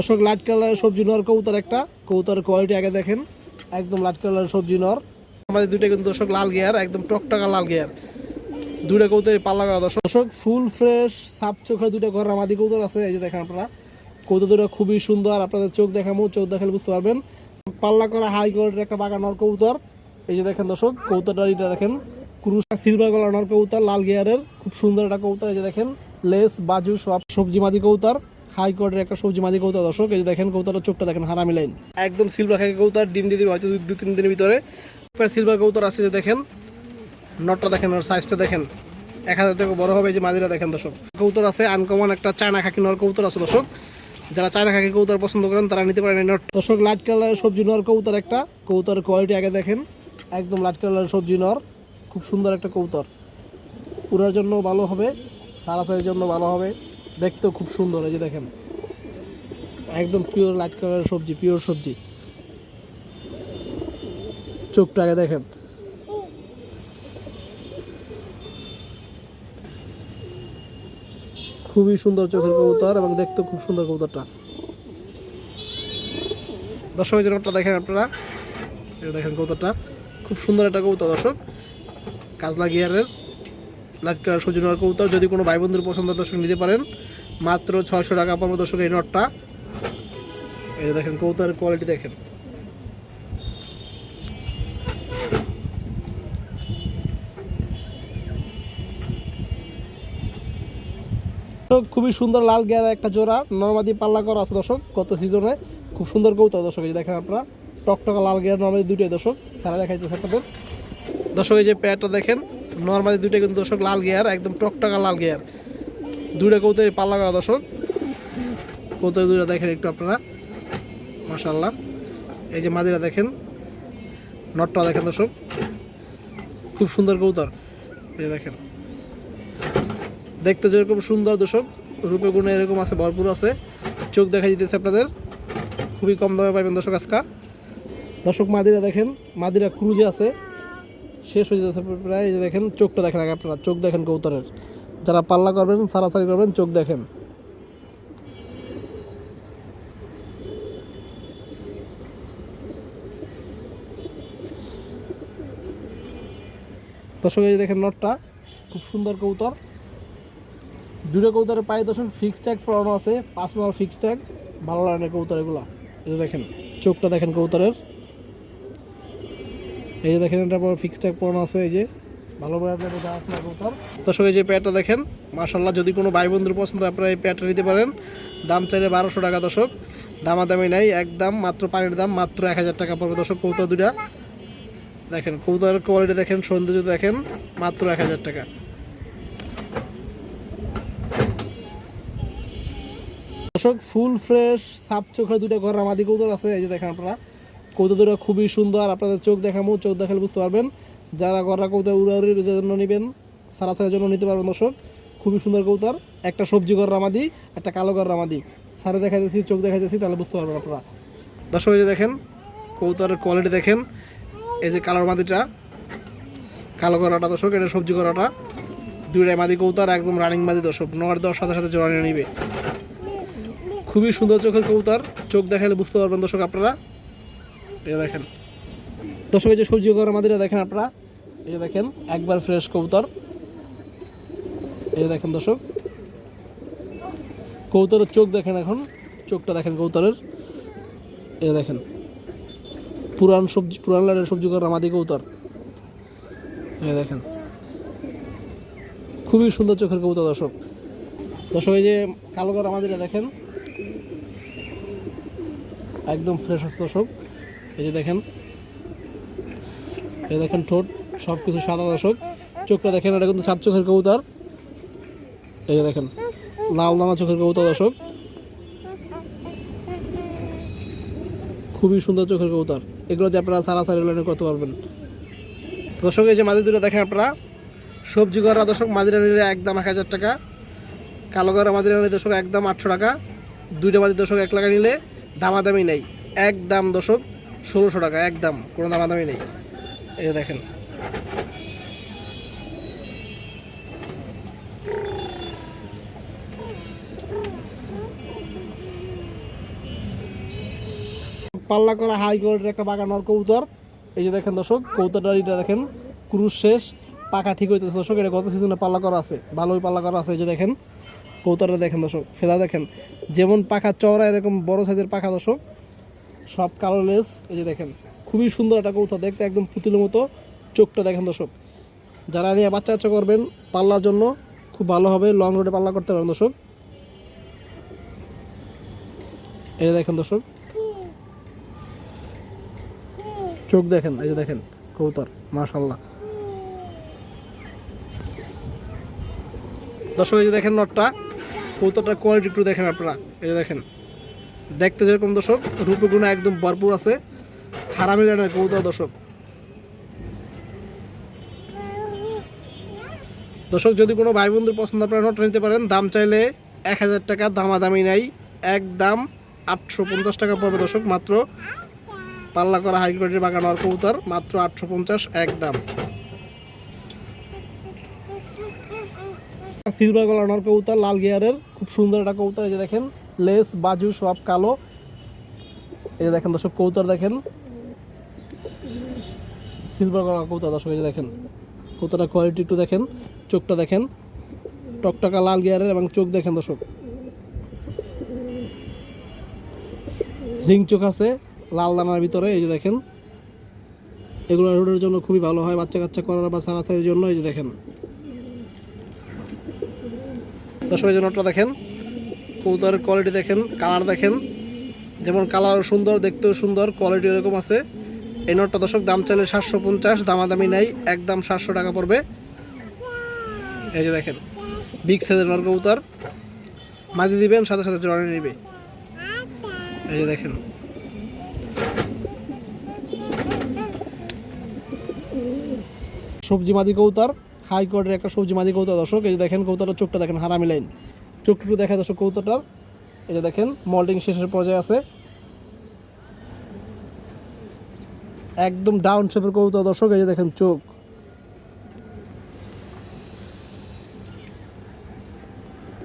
দর্শক লাইট কালারের সবজি নর কৌতার একটা। কৌতার কোয়ালিটি আগে দেখেন। একদম লাইট কালারের সবজি নর আমাদের দুইটা কিন্তু দর্শক লাল গিয়ার একদম টকটকা লাল গিয়ার দুইটা কৌতার পাল্লা করা দর্শক। দর্শক ফুল ফ্রেশ সাপ চোখে দুইটা ঘর আমাদের কৌতার আছে, এই যে দেখেন আপনারা। কৌতা দুটো খুবই সুন্দর, আপনাদের চোখ দেখামো, চোখ দেখালে বুঝতে পারবেন। পাল্লা করা হাই কোয়ালিটির একটা বাগান নর কৌতার এই যে দেখেন দর্শক কৌতাটা এটা দেখেন। ক্রুশ সিলভার কালার নর কৌতার লাল গিয়ারের খুব সুন্দর একটা কৌতার এই যে দেখেন। লেস বাজু, সব সবজি মাদি কৌতার হাই কোয়ালিটির একটা সবজি মাদি কৌতার দর্শক, এই যে দেখেন কৌতার চোখটা, দেখেন হারামি লাইন। একদম সিলভার খাকি কৌতার ডিম দিয়ে দিবে হয়তো দুই তিন দিনের ভিতরে। সিলভার কৌতার আছে যে দেখেন নটটা দেখেন, আর সাইজটা দেখেন। এক হাজার থেকে বড় হবে যে মাদিরা দেখেন, দর্শক। কৌতর আছে আনকমন একটা চায়না খাকি নর কৌতর আছে, দর্শক। যারা চায়না খাকি কৌতর পছন্দ করেন, তারা নিতে পারেন নট দর্শক লাইট কালারের সবজি নর কৌতর একটা। কৌতর কোয়ালিটি আগে দেখেন। একদম লাইট কালারের সবজি নর। খুব সুন্দর একটা কৌতর উড়ার জন্য ভালো হবে, সারা সারাসারির জন্য ভালো হবে। দেখতেও খুব সুন্দর, এই যে দেখেন। একদম পিওর লাইট কালারের সবজি পিওর সবজি। চোখটা আগে দেখেন। খুবই সুন্দর চোখের কবুতর এবং দেখতে খুব সুন্দর কবুতরটা। দর্শক, এই যে নোটটা দেখেন আপনারা। দেখেন কবুতরটা। খুব সুন্দর একটা কবুতর, দর্শক। কাজলা গিয়ারের লাইট কালার সজনের কবুতর, যদি কোনো ভাই বন্ধুর পছন্দ দর্শক নিতে পারেন। মাত্র ছয়শো টাকা পড়বে দর্শক এই নটটা। এই দেখেন কৌতার কোয়ালিটি দেখেন। খুবই সুন্দর লাল গিয়ার একটা জোড়া, নর্মাদি পাল্লা করা আছে দর্শক, গত সিজনে খুব সুন্দর কৌতুক দর্শক, এই দেখেন আপনারা, টকটকা লাল গিয়ার নর্মাদি দুটোই দর্শক, সারা দেখাইতেছে আপনাদের। দর্শক, এই যে প্যাডটা দেখেন নর্মাদি দুইটা কিন্তু দর্শক লাল গিয়ার, একদম টকটকা লাল গিয়ার। দুইটা কৌতুক পাল্লা করা দর্শক। কৌতুক দুইটা দেখেন একটু আপনারা। মাশাল্লাহ এই যে মাদিরা দেখেন, নটটা দেখেন দর্শক। খুব সুন্দর কৌতর এই দেখেন। দেখতে যেরকম সুন্দর দর্শক, রূপে গুণে এরকম আছে, ভরপুর আছে। চোখ দেখা যেতেছে আপনাদের। খুবই কম দামে পাবেন দর্শক আজকা। দর্শক মাদিরা দেখেন, মাদিরা ক্রুজে আছে। শেষ হয়ে যেতেছে প্রায় দেখেন, চোখটা দেখেন আগে আপনারা, চোখ দেখেন কৌতরের যারা পাল্লা করবেন, সারাসারি করবেন, চোখ দেখেন। দর্শক, এই দেখেন নটটা, খুব সুন্দর কৌতর দুটো কৌতারের পায়ে দর্শন ফিক্স ট্যাগ পড়ানো আছে, পাঁচ নম্বর ফিক্স ট্যাগ ভালো লাগে কৌতার এগুলো। এটা দেখেন, চোখটা দেখেন কৌতারের এই যে দেখেন, এটা ফিক্স ট্যাগ পড়ানো আছে, এই যে। ভালো ব্র্যান্ডের এটা আছে কৌতার দর্শক, এই যে প্যাডটা দেখেন মার্শাল্লাহ যদি কোনো ভাই বন্ধুর পছন্দ আপনারা এই প্যাডটা নিতে পারেন। দাম চাইলে বারোশো টাকা, দর্শক। দামাদামি নাই, একদম মাত্র পানির দাম, মাত্র এক হাজার টাকা পড়বে। দর্শক কৌতার দুটা দেখেন কৌতারের কোয়ালিটি দেখেন, সৌন্দর্য দেখেন, মাত্র এক হাজার টাকা। দর্শক ফুল ফ্রেশ সাপ চোখের দুটো ঘর, আমাদের কৌতর আছে। এই যে দেখেন আপনারা। কৌতো খুবই সুন্দর আপনাদের চোখ দেখামো, চোখ দেখালে বুঝতে পারবেন। যারা গররা কৌতো উড়াউড়ির জন্য নেবেন সারাসারের জন্য নিতে পারবেন দর্শক। খুবই সুন্দর কৌতার, একটা সবজি ঘর রামাদি একটা কালো ঘর রামাদি সারে দেখাইতেছি, চোখ দেখাইতেছি, তাহলে বুঝতে পারবেন আপনারা। দর্শক, এই যে দেখেন, কৌতারের কোয়ালিটি দেখেন। এই যে কালোর মাদিটা, কালো গড়াটা দর্শক, এটা সবজি গড়াটা দুইটাই মাদি কৌতার, একদম রানিং মাদি দর্শক। নর দশ, সাথে সাথে জোড়া নিয়ে নিবে। খুবই সুন্দর চোখের কবুতর চোখ দেখালে বুঝতে পারবেন দর্শক আপনারা। দেখেন। দর্শক, এই যে সবজি ঘর আমাদের দেখেন আপনারা। এই দেখেন, একবার ফ্রেশ কবুতর। এই দেখেন দর্শক। কবুতরের চোখ দেখেন এখন। চোখটা দেখেন কবুতরের। যে দেখেন। পুরান সবজি, পুরান লাইনের সবজি ঘর আমাদের কবুতর। এ দেখেন। খুবই সুন্দর চোখের কবুতর দর্শক। দর্শক, এই যে কালো ঘর আমাদের দেখেন। একদম ফ্রেশ আছে দর্শক। এই যে দেখেন, এই দেখেন ঠোঁট সব কিছু সাদা দর্শক। চোখটা দেখেন, এটা কিন্তু সাপ চোখের কবুতর। এই যে দেখেন, লাল দানা চোখের কবুতর দর্শক। খুবই সুন্দর চোখের কবুতর। এগুলো যে আপনারা সারা সারি লাইনে করতে পারবেন। দর্শক, এই যে মাদি দুটো দেখেন আপনারা। সবজি করা দর্শক, মাদিরা নিলে একদম এক হাজার টাকা। কালো করা মাদিরা নিলে দর্শক একদম আটশো টাকা। দুইটা মাদি দর্শক এক টাকা নিলে দামাদামি নেই। একদম দর্শক ষোলোশো টাকা, একদম, কোনো দামাদামি নেই। এই যে দেখেন। পাল্লা করা হাই কোয়ালিটির একটা বাগান আর কবুতর। এই যে দেখেন দর্শক, কবুতরটার এটা দেখেন ক্রুজ শেষ, পাকা ঠিক হইতেছে দর্শক, এটা গত সিজনে পাল্লা করা আছে, ভালোই পাল্লা করা আছে, এই যে দেখেন। কবুতরটা দেখেন দর্শক, ফেদা দেখেন। যেমন পাখা চওড়া, এরকম বড় সাইজের পাখা দর্শক। সব কালো লেস এই যে দেখেন, খুবই সুন্দর একটা কবুতর, দেখতে একদম পুতুলের মতো, চোখটা দেখেন দর্শক। যারা নিয়ে বাচ্চা কাচ্চা করবেন, পাল্লার জন্য খুব ভালো হবে লং রোডে পাল্লা করতে পারেন দর্শক। এই যে দেখেন দর্শক, চোখ দেখেন, এই যে দেখেন কবুতর মাশাল্লাহ দর্শক, এই যে দেখেন নটটা, কবুতরটার কোয়ালিটি একটু দেখেন আপনারা, এই যে দেখেন। দেখতে যেরকম দর্শক, রূপগুণ একদম ভরপুর আছে। হারামি জানের কবুতর দর্শক। দর্শক, যদি কোনো ভাই বন্ধুর পছন্দ, আপনারা নটটা নিতে পারেন। দাম চাইলে এক হাজার টাকা, দামাদামি নাই। এক দাম আটশো পঞ্চাশ টাকা পড়বে দর্শক, মাত্র পাল্লা করা হাই কোয়ালিটির বাগান আর কবুতর, মাত্র আটশো পঞ্চাশ এক দাম সিলভার গলা নর কবুতর, লাল গিয়ারের, খুব সুন্দর একটা কবুতর এই যে দেখেন। লেস, বাজু, সব কালো। এই দেখেন দর্শক, কবুতর দেখেন। সিলভার গলা কবুতর দর্শক, এই দেখেন। কবুতরটার কোয়ালিটি একটু দেখেন, চোখটা দেখেন। টকটকা লাল গিয়ারের এবং চোখ দেখেন দর্শক। রিং চোখ আছে, লাল দানার ভিতরে, এই যে দেখেন। এগুলো রোডের জন্য খুবই ভালো হয় বাচ্চা কাচ্চা করার বা সারাসারির জন্য, এই যে দেখেন। দর্শক, এই যে নটটা দেখেন। কবুতরের কোয়ালিটি দেখেন কালার দেখেন। যেমন কালার সুন্দর, দেখতেও সুন্দর কোয়ালিটি এরকম আছে। এই নটটা দর্শক, দাম চাইলে সাতশো পঞ্চাশ, দামাদামি নেই, একদম সাতশো টাকা পড়বে। এই যে দেখেন বিগ সাইজের নর কবুতর। মাঝে দিবেন, সাথে সাথে জড়ানি নেবে। এই যে দেখেন। সবজি মাদি কৌতার হাই কোয়ার্ডের একটা সবজি মাদি কৌতার দর্শক। এই যে দেখেন কৌতারটার চোখটা দেখেন, হারামি লাইন চোখটুকু দেখা দর্শক কৌতারটার এটা দেখেন মল্টিং শেষের পর্যায়ে আছে। একদম ডাউন শেপের কৌতার দর্শক, এই যে দেখেন চোখ।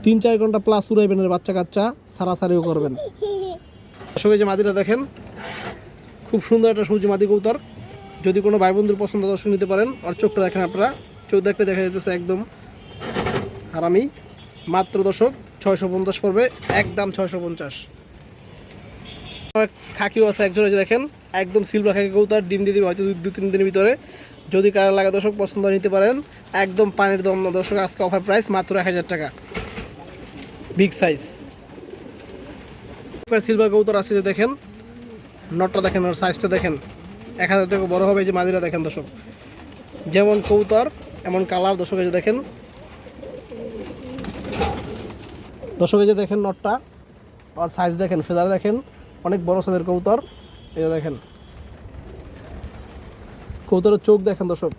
তিন চার ঘণ্টা প্লাস উড়াইবেন এর বাচ্চা কাচ্চা সারাসারিও করবেন। দর্শক, এই যে মাদিটা দেখেন, খুব সুন্দর একটা সবজি মাদি কৌতার যদি কোনো ভাই বন্ধুর পছন্দ, দর্শক, নিতে পারেন। আর চোখটা দেখেন আপনারা, চোখ দেখতে দেখা যেতেছে একদম হারামি। মাত্র দর্শক, ছয়শো পঞ্চাশ পড়বে একদম ছয়শো পঞ্চাশ। খাকিও আছে একজন যে দেখেন, একদম সিলভার খাকি কৌতার ডিম দিয়ে দিবে হয়তো দু- তিন দিনের ভিতরে। যদি কারও লাগে দর্শক পছন্দ নিতে পারেন, একদম পানির দম দর্শক, আজকে অফার প্রাইস মাত্র এক হাজার টাকা। বিগ সাইজ সিলভার কৌতার আছে যে দেখেন নটটা দেখেন ওর সাইজটা দেখেন, এক হাজার থেকে বড়ো হবে যে মাদিরা দেখেন দর্শক। যেমন কৌতর এমন কালার দর্শক যে দেখেন দর্শক, এই যে দেখেন নটটা আর সাইজ দেখেন ফেদার দেখেন, অনেক বড় সাইজের কৌতর এই দেখেন কৌতরের চোখ দেখেন দর্শক,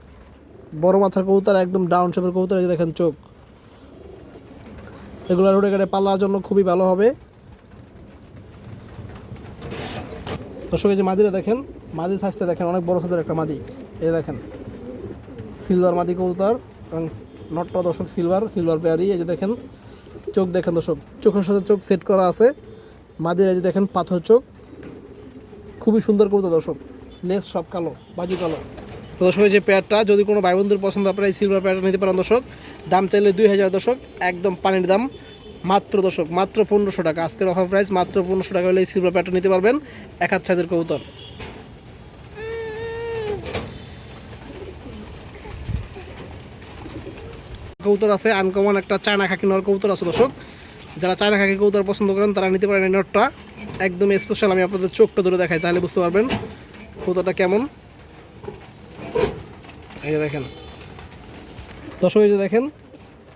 বড় মাথার কৌতর একদম ডাউন শেপের কৌতর এই দেখেন চোখ। এগুলো রোডে গাড়ি পাল্লার জন্য খুবই ভালো হবে। দর্শক, এই যে মাদিরা দেখেন, মাদি সাইজটা দেখেন, অনেক বড় সাইজের একটা মাদি। এই দেখেন সিলভার মাদি কবুতর, এবং নটটা দর্শক সিলভার সিলভার পেয়ারি এই যে দেখেন চোখ দেখেন দর্শক, চোখের সাথে চোখ সেট করা আছে। মাদির যে দেখেন পাথর চোখ। খুবই সুন্দর কবুতর দর্শক। লেস সব কালো, বাজু কালো। তো দর্শক যে পেয়ারটা যদি কোনো ভাই বন্ধুর পছন্দ, আপনারা এই সিলভার পেয়ারটা নিতে পারেন দর্শক। দাম চাইলে দুই হাজার দর্শক, একদম পানির দাম। মাত্র দর্শক, মাত্র পনেরোশো টাকা। আজকের অফার প্রাইস মাত্র পনেরোশো টাকা হলে এই সিলভার পেয়ারটা নিতে পারবেন। এক হাত সাইজের কবুতর। কবুতর আছে আনকমন একটা চায়না খাকি নর কবুতর আছে দর্শক। যারা চায়না খাকি কবুতর পছন্দ করেন, তারা নিতে পারেন এই নটটা একদম স্পেশাল আমি আপনাদের চোখটা ধরে দেখাই, তাহলে বুঝতে পারবেন কবুতরটা কেমন। এই যে দেখেন। দর্শক, এই যে দেখেন,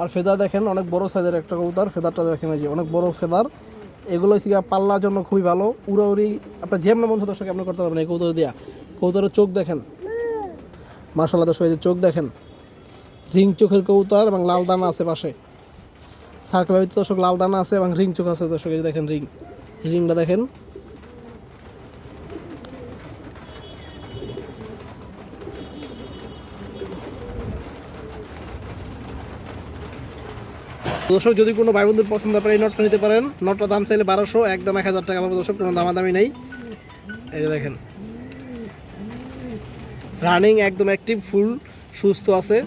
আর ফেদার দেখেন, অনেক বড় সাইজের একটা কবুতর, ফেদারটা দেখেন এই যে অনেক বড় ফেদার। এগুলো হচ্ছে পাল্লার জন্য খুবই ভালো, উড়াউড়ি, আপনার যেমন মন দর্শক, আপনি করতে পারবেন এই কবুতর দিয়া। কবুতরের চোখ দেখেন। মার্শাল্লাহ দর্শক, এই যে চোখ দেখেন। রিং চোখের কবুতর এবং লাল দানা আছে পাশে। সার্কেলের ভিতরে দর্শক লাল দানা আছে এবং রিং চোখ আছে দর্শক, এই দেখেন রিং। রিংটা দেখেন। দর্শক, যদি কোনো ভাই বন্ধুর পছন্দ আপনার এই নটটা নিতে পারেন। নটটা দাম চাইলে বারোশো, একদম এক হাজার টাকা দর্শক, কোনো দামাদামি নেই। এই দেখেন। রানিং একদম অ্যাক্টিভ ফুল সুস্থ আছে।